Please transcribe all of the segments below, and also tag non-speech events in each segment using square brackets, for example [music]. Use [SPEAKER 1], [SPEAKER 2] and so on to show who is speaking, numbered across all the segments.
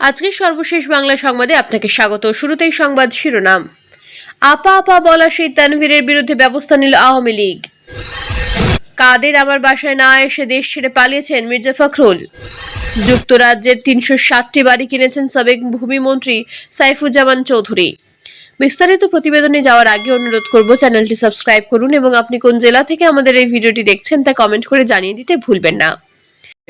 [SPEAKER 1] আজকের সর্বশেষ বাংলা সংবাদে আপনাকে স্বাগত। শুরুতেই সংবাদ শিরোনাম। আপা আপা বলা সেই তানভীরের বিরুদ্ধে ব্যবস্থা নিল আওয়ামী লীগ। কাদের আমার বাসায় না এসে দেশ ছেড়ে পালিয়েছেন মির্জা ফখরুল? যুক্তরাজ্যের তিনশো ষাটটি বাড়ি কিনেছেন সাবেক ভূমিমন্ত্রী সাইফুজ্জামান চৌধুরী। বিস্তারিত প্রতিবেদনে যাওয়ার আগে অনুরোধ করব চ্যানেলটি সাবস্ক্রাইব করুন এবং আপনি কোন জেলা থেকে আমাদের এই ভিডিওটি দেখছেন তা কমেন্ট করে জানিয়ে দিতে ভুলবেন না।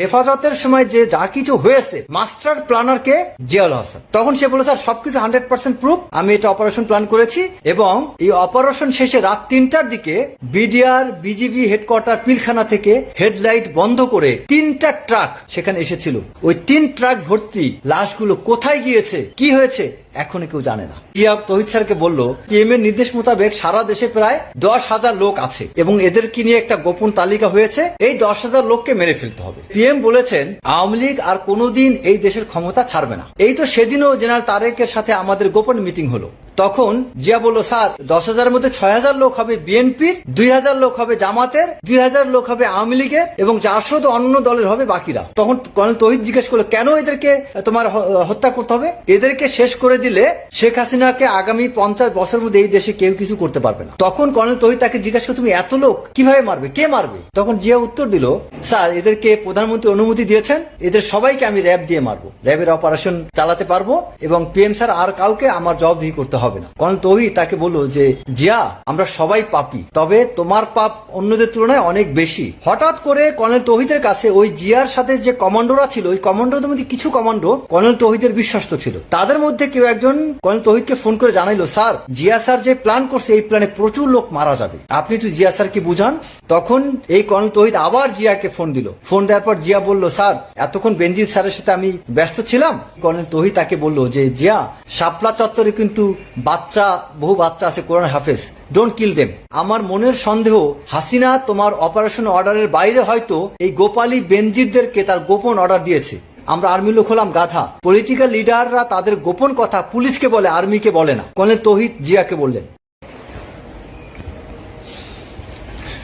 [SPEAKER 2] হেফাজতের সময় যে যা কিছু হয়েছে, মাস্টার প্ল্যানার কে জিয়াউল হাসান। তখন সে বলে স্যার, সবকিছু হান্ড্রেড পার্সেন্ট প্রুফ আমি এটা অপারেশন প্ল্যান করেছি এবং এই অপারেশন শেষে রাত তিনটার দিকে বিডিআর, বিজিবি হেডকোয়ার্টার পিলখানা থেকে হেডলাইট বন্ধ করে তিনটা ট্রাক সেখানে এসেছিল। ওই তিন ট্রাক ভর্তি লাশগুলো কোথায় গিয়েছে, কি হয়েছে এখনও কেউ জানে না। ইয়া তহিদ স্যারকে বলল পিএম এর নির্দেশ মোতাবেক সারা দেশে প্রায় দশ হাজার লোক আছে এবং এদেরকে নিয়ে একটা গোপন তালিকা হয়েছে? এই দশ হাজার লোককে মেরে ফেলতে হবে। পিএম বলেছেন, আওয়ামী লীগ আর কোনোদিন এই দেশের ক্ষমতা ছাড়বে না। এই তো সেদিনও জেনারেল তারেকের সাথে আমাদের গোপন মিটিং হলো। তখন জিয়া বলল, স্যার, দশ হাজারের মধ্যে ছয় হাজার লোক হবে বিএনপির, দুই হাজার লোক হবে জামাতের, দুই হাজার লোক হবে আওয়ামী লীগের এবং চারশো তো অন্য দলের হবে বাকিরা। তখন কর্নেল তহিদ জিজ্ঞেস করল, কেন এদেরকে তোমার হত্যা করতে হবে? এদেরকে শেষ করে দিলে শেখ হাসিনাকে আগামী পঞ্চাশ বছরের মধ্যে এই দেশে কেউ কিছু করতে পারবে না। তখন কর্নেল তহিদ তাকে জিজ্ঞেস করল, তুমি এত লোক কীভাবে মারবে? কে মারবে? তখন জিয়া উত্তর দিল, স্যার, এদেরকে প্রধানমন্ত্রী অনুমতি দিয়েছেন, এদের সবাইকে আমি র্যাব দিয়ে মারবো। র্যাবের অপারেশন চালাতে পারব এবং পিএম স্যার আর কাউকে আমার জবাবদিহি করতে হবে না। কর্নেল তহিদ তাকে বলল যে, জিয়া, আমরা সবাই পাপি, তবে তোমার পাপ অন্যদের তুলনায় অনেক বেশি। হঠাৎ করে কর্নেল তহিদের কাছে ওই জিয়ার সাথে যে কমান্ডোরা ছিল, ওই কমান্ডোদের মধ্যে কিছু কমান্ডো কর্নেল তহিদের বিশ্বস্ত ছিল। তাদের মধ্যে কেউ একজন কর্নেল তহিদকে ফোন করে জানাইলো, স্যার, জিয়া স্যার যে প্ল্যান করছে, এই প্ল্যানে প্রচুর লোক মারা যাবে। আপনি একটু জিয়া স্যারকে বুঝান। তখন এই কর্নেল তহিদ আবার জিয়াকে ফোন দিল। ফোন দেওয়ার পর জিয়া বলল, স্যার, এতক্ষণ বেনজির স্যারের সাথে আমি ব্যস্ত ছিলাম। কর্নেল তহিদ তাকে বলল যে, জিয়া, শাপলা চত্বরে কিন্তু বাচ্চা, বহু বাচ্চা আছে কোরআন হাফেজ। ডোন্ট কিল দেম আমার মনের সন্দেহ, হাসিনা তোমার অপারেশন অর্ডারের বাইরে হয়তো এই গোপালী বেনজিরদেরকে তার গোপন অর্ডার দিয়েছে। আমরা আর্মি লোক হলাম গাধা। পলিটিক্যাল লিডাররা তাদের গোপন কথা পুলিশকে বলে আর্মিকে বলে না। কর্নেল তহিদ জিয়াকে বললেন।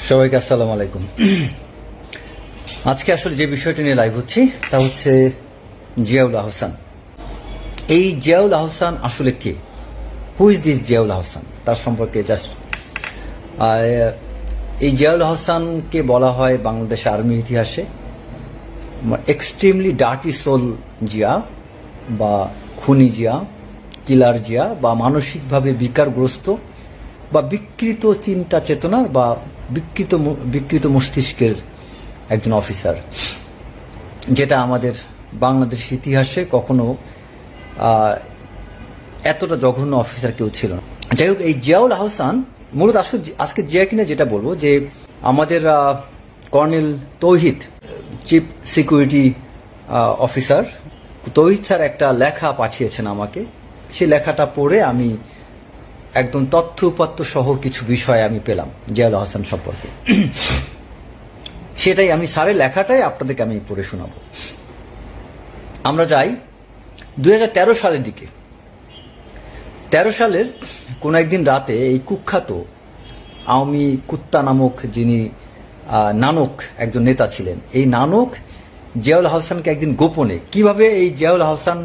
[SPEAKER 2] সবাইকে আসসালামু আলাইকুম। আজকে আসলে যে বিষয়টি নিয়ে লাইভ হচ্ছি, তা হচ্ছে জিয়াউল আহসান। এই জিয়াউল আহসান আসলে কে? Who is this Ziaul Ahsan তার সম্পর্কে জাস্ট এই জিয়াউল আহসানকে বলা হয় বাংলাদেশ আর্মির ইতিহাসে। এক্সট্রিমলি ডার্টি সোল জিয়া বা খুনি জিয়া কিলার জিয়া বা মানসিকভাবে বিকারগ্রস্ত বা বিকৃত চিন্তা চেতনার বা বিকৃত বিকৃত মস্তিষ্কের একজন অফিসার যেটা আমাদের বাংলাদেশ ইতিহাসে কখনো এতটা জঘন্য অফিসার কেউ ছিল না। যাই হোক, এই জিয়াউল আহসান, মূলত আসলে আজকে জিয়া কিনা যেটা বলব যে আমাদের colonel Tauhid chief security officer Tauhid sir একটা লেখা পাঠিয়েছেন আমাকে। সেই লেখাটা পড়ে আমি একদম তথ্য উপাত্ত সহ কিছু বিষয় আমি পেলাম জিয়াউল আহসান সম্পর্কে। সেটাই আমি স্যারের লেখাটাই আপনাদেরকে আমি পড়ে শোনাবো। আমরা যাই। দুই হাজার তেরো সালের দিকে তেরো সালের কোন একদিন রাতে এই কুখ্যাত আওয়ামী কুত্তা নামক যিনি নানক একজন নেতা ছিলেন, এই নানক জিয়াউল হাসানকে একদিন গোপনে কীভাবে এই জিয়াউল হাসান,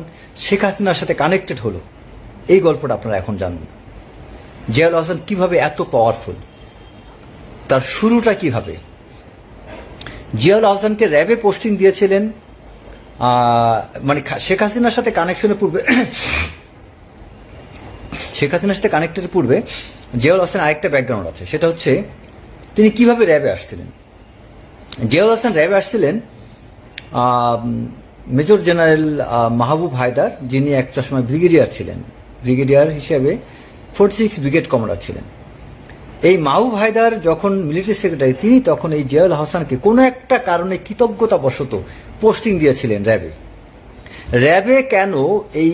[SPEAKER 2] শেখ হাসিনার সাথে কানেক্টেড হলো? এই গল্পটা আপনারা এখন জানুন। জিয়াউল হাসান কীভাবে এত পাওয়ারফুল তার শুরুটা কীভাবে? জিয়াউল হাসানকে র্যাবে পোস্টিং দিয়েছিলেন মানে শেখ হাসিনার সাথে কানেকশনের পূর্বে শেখ হাসিনার সাথে কানেক্টের পূর্বে জিয়াউল হাসান আরেকটা ব্যাকগ্রাউন্ড আছে। সেটা হচ্ছে তিনি কীভাবে র্যাবে আসছিলেন? জিয়াউল হাসান র্যাবে আসছিলেন মেজর জেনারেল মাহবুব হায়দার, যিনি একটা সময় ব্রিগেডিয়ার ছিলেন। ব্রিগেডিয়ার হিসেবে ফোর্টি সিক্স ব্রিগেড কমান্ডার ছিলেন। এই মাহবুব হায়দার যখন মিলিটারি সেক্রেটারি তিনি তখন এই জিয়াউল হাসানকে কোনো একটা কারণে কৃতজ্ঞতাবশত পোস্টিং দিয়েছিলেন র্যাবে র্যাবে কেন এই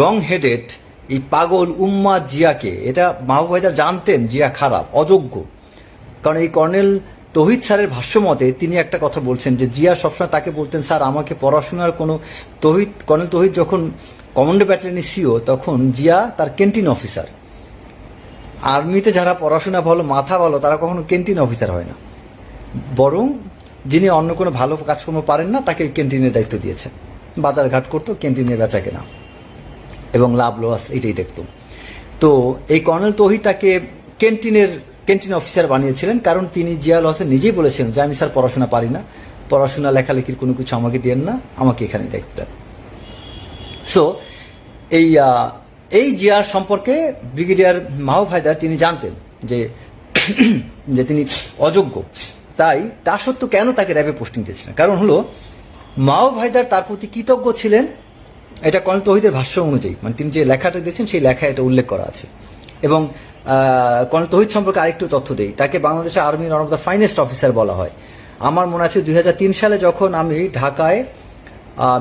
[SPEAKER 2] রং হেডেড এই পাগল উম্মা জিয়াকে, এটা মাহবুব হায়দার জানতেন জিয়া খারাপ, অযোগ্য। কারণ এই কর্নেল তহিদ স্যারের ভাষ্য মতে তিনি একটা কথা বলছেন যে জিয়া সবসময় তাকে বলতেন, স্যার, আমাকে পড়াশোনার কোনো তহিদ, কর্নেল তহিদ যখন কমান্ডো ব্যাটালিয়নের সিও, তখন জিয়া তার ক্যান্টিন অফিসার। আর্মিতে যারা পড়াশোনা ভালো, মাথা ভালো, তারা কখনো ক্যান্টিন অফিসার হয় না। বরং যিনি অন্য কোনো ভালো কাজকর্ম পারেন না, তাকে ক্যান্টিনের দায়িত্ব দিয়েছেন। বাজার ঘাট করতো, ক্যান্টিনে বেচা কেনা। এবং লাভ লস এটাই দেখত। তো এই কর্নেল তৌহিদ তাকে ক্যান্টিনের, ক্যান্টিন অফিসার বানিয়েছিলেন, কারণ তিনি জিয়াউল হোসেন নিজেই বলেছিলেন যে, আমি স্যার পড়াশোনা পারি না। পড়াশোনা, লেখালেখির কোনো কিছু আমাকে দেন না, আমাকে এখানে দেখতে সো এই এই জিয়ার সম্পর্কে ব্রিগেডিয়ার মাহবুব হায়দার তিনি জানতেন যে [clears throat] যে তিনি অযোগ্য। তাই তা সত্ত্বেও কেন তাকে র্যাবে পোস্টিং দিয়েছিলেন? কারণ হলো, মাহবুব হায়দার তার প্রতি কৃতজ্ঞ ছিলেন এটা কর্ণ তহিদের ভাষ্য অনুযায়ী মানে তিনি যে লেখাটা দিয়েছেন, সেই লেখায় এটা উল্লেখ করা আছে। এবং কর্ণ তহিদ সম্পর্কে আরেকটু তথ্য দেই। তাকে বাংলাদেশের আর্মির one of the finest officer বলা হয়। আমার মনে আছে দুই হাজার তিন সালে যখন আমি ঢাকায়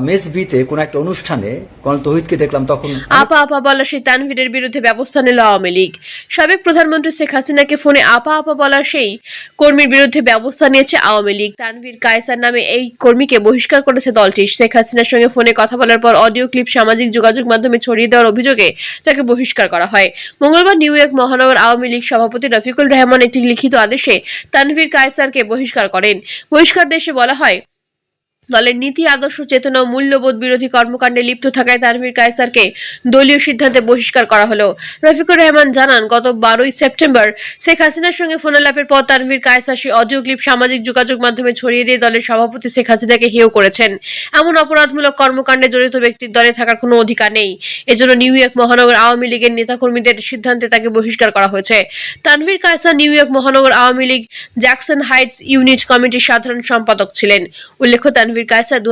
[SPEAKER 2] মেস বিতে কোন একটা অনুষ্ঠানে কর্নেল তহিদকে দেখলাম তখন
[SPEAKER 1] আপা আপা বলা সেই তানভীরের বিরুদ্ধে ব্যবস্থা নিল আওয়ামী লীগ। সাবেক প্রধানমন্ত্রী শেখ হাসিনাকে ফোনে আপা আপা বলা সেই কর্মীর বিরুদ্ধে ব্যবস্থা নিয়েছে আওয়ামী লীগ। তানভীর কায়সার নামে এই কর্মীকে বহিষ্কার করেছে দলটি। শেখ হাসিনার সঙ্গে ফোনে কথা বলার পর অডিও ক্লিপ, সামাজিক যোগাযোগ মাধ্যমে ছড়িয়ে দেওয়ার অভিযোগে তাকে বহিষ্কার করা হয়। মঙ্গলবার নিউ ইয়র্ক মহানগর আওয়ামী লীগ সভাপতি রফিকুল রহমান একটি লিখিত আদেশে তানভীর কায়সারকে বহিষ্কার করেন। বহিষ্কার দেশে বলা হয় দলের নীতি, আদর্শ, চেতনা ও মূল্যবোধ বিরোধী কর্মকাণ্ডে লিপ্ত থাকায় তানভীর কায়সারকে দলীয় সিদ্ধান্তে বহিষ্কার করা হলো। রফিকুর রহমান জানান, গত বারোই সেপ্টেম্বর শেখ হাসিনার সঙ্গে ফোনালাপের পর তানভীর কায়সার সেই অডিও ক্লিপ সামাজিক যোগাযোগ মাধ্যমে ছড়িয়ে দিয়ে দলের সভাপতি শেখ হাসিনাকে হেয় করেছেন। এমন অপরাধমূলক কর্মকাণ্ডে জড়িত ব্যক্তির দলে থাকার কোনো অধিকার নেই। এজন্য নিউ ইয়র্ক মহানগর আওয়ামী লীগের নেতাকর্মীদের সিদ্ধান্তে তাকে বহিষ্কার করা হয়েছে। তানভীর কায়সার নিউ ইয়র্ক মহানগর Awami League Jackson Heights unit কমিটির সাধারণ সম্পাদক ছিলেন। উল্লেখ্য, তানভীর কায়সার দু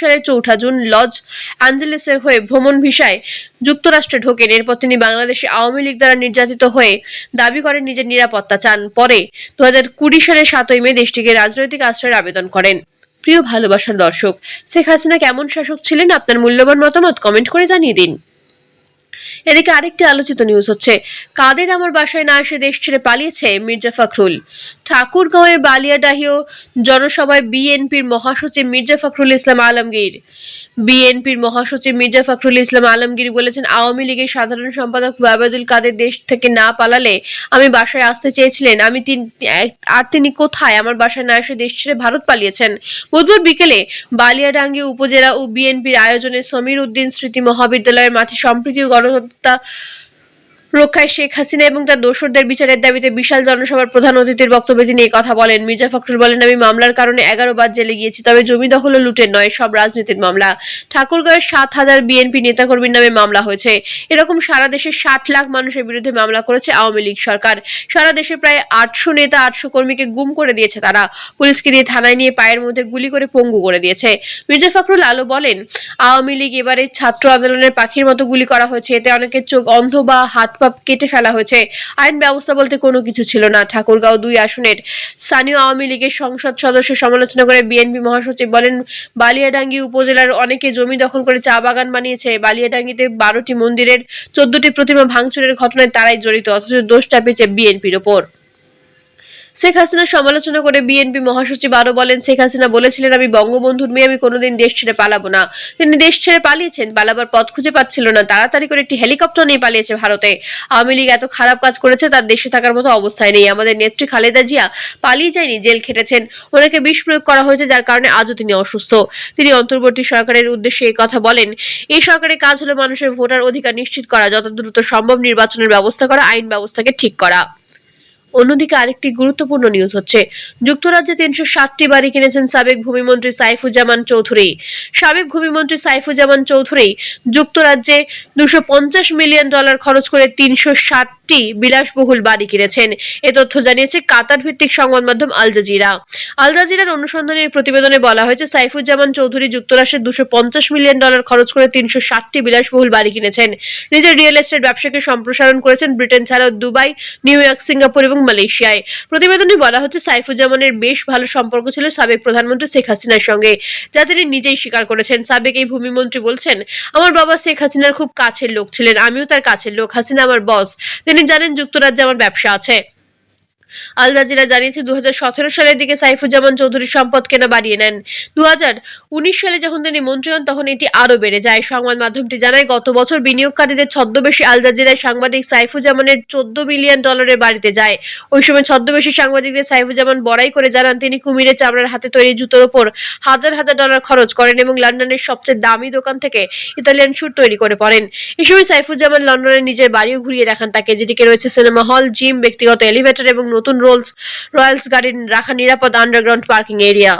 [SPEAKER 1] সালের চৌঠা জুন লজ অ্যাঞ্জেলেসে হয়ে ভ্রমণ ভিসায় যুক্তরাষ্ট্রে ঢোকেন। এরপর তিনি বাংলাদেশে আওয়ামী লীগ দ্বারা নির্যাতিত হয়ে দাবি করেন নিজের নিরাপত্তা চান। পরে দু সালের সাতই মে দেশটিকে রাজনৈতিক আশ্রয়ের আবেদন করেন। প্রিয় ভালোবাসার দর্শক, শেখ হাসিনা কেমন শাসক ছিলেন? আপনার মূল্যবান মতামত কমেন্ট করে জানিয়ে দিন। এদিকে আরেকটি আলোচিত নিউজ হচ্ছে, কাদের আমার বাসায় না এসে দেশ ছেড়ে পালিয়েছে মির্জা ফখরুল? ঠাকুরগাঁওয়ে বালিয়াডাহিও জনসভায় বিএনপির মহাসচিব মির্জা ফখরুল ইসলাম আলমগীর। বিএনপির মহাসচিব মির্জা ফখরুল ইসলাম আলমগীর বলেছেন, আওয়ামী লীগের সাধারণ সম্পাদক ওয়াবাদুল কাদের দেশ থেকে না পালালে আমি বাসায় আসতে চেয়েছিলেন। আমি তিন আর তিনি কোথায়? আমার বাসায় না এসে দেশ ছেড়ে ভারত পালিয়েছেন। বুধবার বিকেলে বালিয়াডাঙ্গি উপজেলা ও বিএনপির আয়োজনে সমীর উদ্দিন স্মৃতি মহাবিদ্যালয়ের মাঠে সম্প্রীতি ও та রক্ষায় শেখ হাসিনা এবং তার দোসরদের বিচারের দাবিতে বিশাল জনসভার প্রধান অতিথির বক্তব্যে তিনি কথা বলেন। মির্জা ফখরুল বলেন, আমি মামলার কারণে এগারো বার জেলে গিয়েছি, তবে জমি দখল ও লুটের নয়, সব রাজনীতির মামলা। ঠাকুরগাঁয়ের সাত হাজার বিএনপি নেতাকর্মীর নামে মামলা হয়েছে। এরকম সারা দেশে ষাট লাখ মানুষের বিরুদ্ধে মামলা করেছে আওয়ামী লীগ সরকার। সারা দেশে প্রায় আটশো নেতা, আটশো কর্মীকে গুম করে দিয়েছে তারা। পুলিশকে দিয়ে থানায় নিয়ে পায়ের মধ্যে গুলি করে পঙ্গু করে দিয়েছে। মির্জা ফখরুল আলো বলেন, আওয়ামী লীগ এবারে ছাত্র আন্দোলনের পাখির মতো গুলি করা হয়েছে। এতে অনেকের চোখ অন্ধ বা হাত কেটে ফেলা হয়েছে। আইন ব্যবস্থা বলতে কোনো কিছু ছিল না। ঠাকুরগাঁও দুই আসনের স্থানীয় আওয়ামী লীগের সংসদ সদস্য সমালোচনা করে বিএনপি মহাসচিব বলেন, বালিয়াডাঙ্গি উপজেলার অনেকে জমি দখল করে চা বাগান বানিয়েছে। বালিয়াডাঙ্গিতে বারোটি মন্দিরের চোদ্দটি প্রতিমা ভাঙচুরের ঘটনায় তারাই জড়িত, অথচ দোষ চাপিয়েছে বিএনপির ওপর। শেখ হাসিনার সমালোচনা করে বিএনপি মহাসচিব আরও বলেন, শেখ হাসিনা বলেছিলেন, আমি বঙ্গবন্ধুর মেয়ে, আমি কোনোদিন দেশ ছেড়ে পালাবো না। তিনি দেশ ছেড়ে পালিয়েছেন, পালাবার পথ খুঁজে পাচ্ছিল না। তাড়াতাড়ি করে একটি হেলিকপ্টার নিয়ে পালিয়েছে ভারতে। আওয়ামী লীগ এত খারাপ কাজ করেছে, তার দেশে থাকার মতো অবস্থায় নেই। আমাদের নেত্রী খালেদা জিয়া পালিয়ে যায়নি, জেল খেটেছেন। ওনাকে বিষ প্রয়োগ করা হয়েছে, যার কারণে আজও তিনি অসুস্থ। তিনি অন্তর্বর্তী সরকারের উদ্দেশ্যে এই কথা বলেন, এই সরকারের কাজ হলো মানুষের ভোটার অধিকার নিশ্চিত করা, যত দ্রুত সম্ভব নির্বাচনের ব্যবস্থা করা, আইন ব্যবস্থাকে ঠিক করা। অন্যদিকে আরেকটি গুরুত্বপূর্ণ নিউজ হচ্ছে, যুক্তরাজ্যে তিনশো ষাটটি বাড়ি কিনেছেন সাবেক ভূমিমন্ত্রী সাইফুজ্জামান চৌধুরী। সাবেক ভূমিমন্ত্রী সাইফুজ্জামান চৌধুরী যুক্তরাজ্যে দুশো মিলিয়ন ডলার খরচ করে তিনশো ষাট ষাটটি বিলাসবহুল বাড়ি কিনেছেন। এ তথ্য জানিয়েছে কাতার ভিত্তিক সংবাদ মাধ্যম আল জাজিরা। আল জাজিরার অনুসন্ধানে এই প্রতিবেদনে বলা হয়েছে, সাইফুজ্জামান চৌধুরী যুক্তরাষ্ট্রের দুশো পঞ্চাশ মিলিয়ন ডলার খরচ করে তিনশো ষাটটি বিলাসবহুল বাড়ি কিনেছেন। নিজের রিয়েল এস্টেট ব্যবসাকে সম্প্রসারণ করেছেন ব্রিটেন ছাড়াও দুবাই, নিউ ইয়র্ক, সিঙ্গাপুর এবং মালয়েশিয়ায়। প্রতিবেদনে বলা হচ্ছে, সাইফুজ্জামানের বেশ ভালো সম্পর্ক ছিল সাবেক প্রধানমন্ত্রী শেখ হাসিনার সঙ্গে, যা তিনি নিজেই স্বীকার করেছেন। সাবেক এই ভূমিমন্ত্রী বলছেন, আমার বাবা শেখ হাসিনার খুব কাছের লোক ছিলেন, আমিও তার কাছের লোক, হাসিনা আমার বস তিনি জানেন যুক্তরাজ্যে আমার ব্যবসা আছে। আল জাজিরা জানিয়েছে দু হাজার সতেরো সালের দিকে সাইফুজ্জামান চৌধুরী সম্পদ কেনা বাড়িয়ে নেন। দু হাজার উনিশ সালে যখন তিনি মন্ত্রী হন, তখন এটি আরও বেড়ে যায়। সংবাদ মাধ্যমটি জানায়, গত বছর বিনিয়োগকারীদের ছদ্মবেশী আল জাজিরায় সাংবাদিক সাইফুজ্জামানের চোদ্দ মিলিয়ন ডলারের বাড়িতে যায়। ওই সময় ছদ্মবেশী সাংবাদিকদের সাইফুজ্জামান বড়াই করে জানান, তিনি কুমিরের চামড়ার হাতে তৈরি জুতোর ওপর হাজার হাজার ডলার খরচ করেন এবং লন্ডনের সবচেয়ে দামি দোকান থেকে ইতালিয়ান স্যুট তৈরি করে পরেন এই সময় সাইফুজ্জামান লন্ডনের নিজের বাড়িও ঘুরিয়ে দেখান তাকে, যেটিকে রয়েছে সিনেমা হল, জিম, ব্যক্তিগত এলিভেটর এবং নতুন রোলস রয়্যালস গার্ডেন রাখা নিরাপদ আন্ডারগ্রাউন্ড পার্কিং এরিয়া